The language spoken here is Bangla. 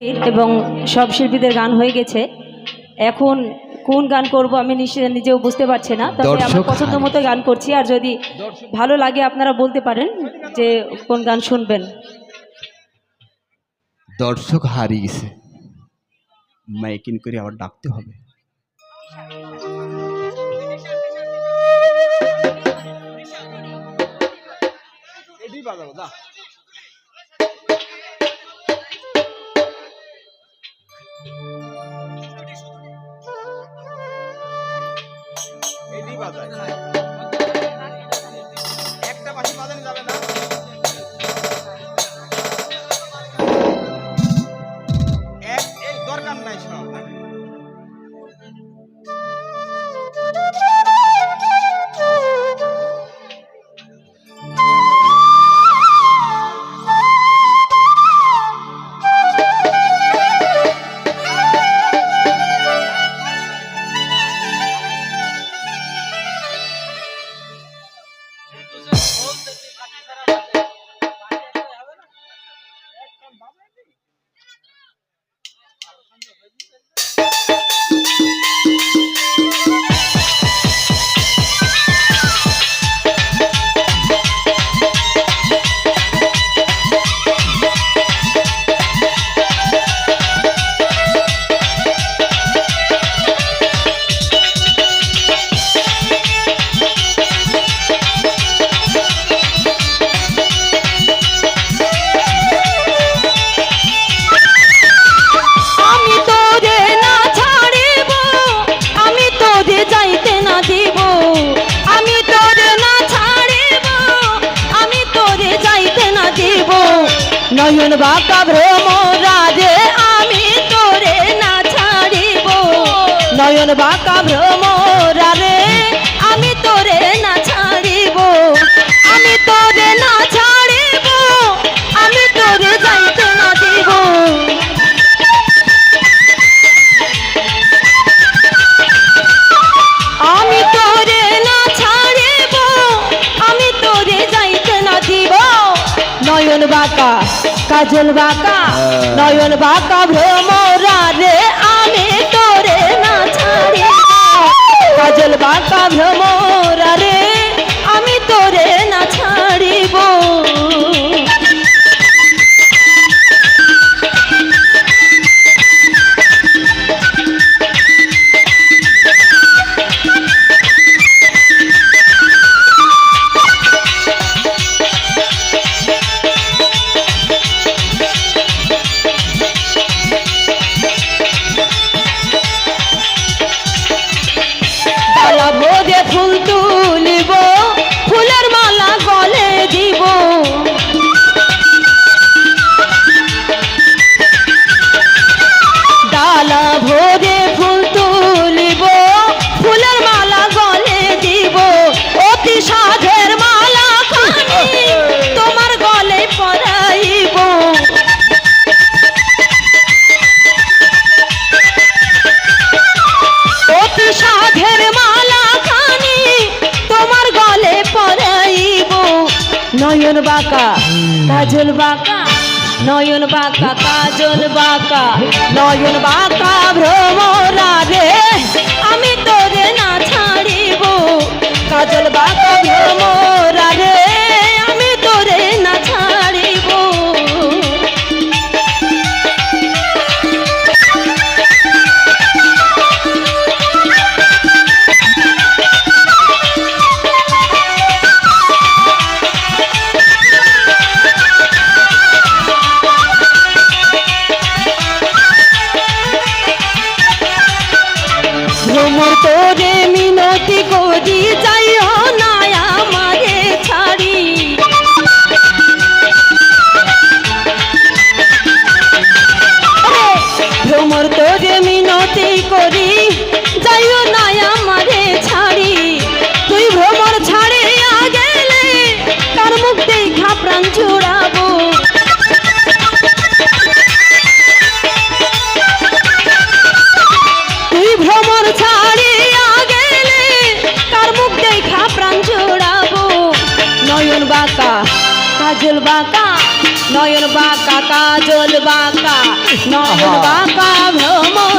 এবং সব শিল্পীদের গান হয়ে গেছে। এখন কোন গান করব আমি নিশ্চয় নিজেও বুঝতে পারছি না। তবে আমার পছন্দ মতো গান করছি। আর যদি ভালো লাগে আপনারা বলতে পারেন যে কোন গান শুনবেন। দর্শক হারিয়ে গেছে মাইকিং করে আবার ডাকতে হবে। একটা নয়ন বাঁকা ভ্রমরাজে আমি তোরে না ছাড়িব। নয়ন বাঁকা ভ্রমরারে আমি তোরে না ছাড়িব। আমি তোরে না ছাড়িব, আমি তোরে যাইতে না দিব। আমি তোরে না ছাড়িব, আমি তোরে যাইতে না দিব। নয়ন বাঁকা কাজল বাঁকা নয়ন বাঁকা ভ্রমরা রে আমি তোরে না ছাড়ি কাজল বাঁকা ভ্রমরা রে বাঁকা, কাজল বাঁকা, নয়ন বাঁকা, কাজল বাঁকা, নয়ন বাঁকা ভ্রমরা রে আমি তোরে না ছাড়িব। কাজল বাঁকা ভ্রমরা মিনতি করি যাইও বাঁকা নয়ন বাঁকা কাজল বাঁকা নয়ন বাঁকা ভ্রমণ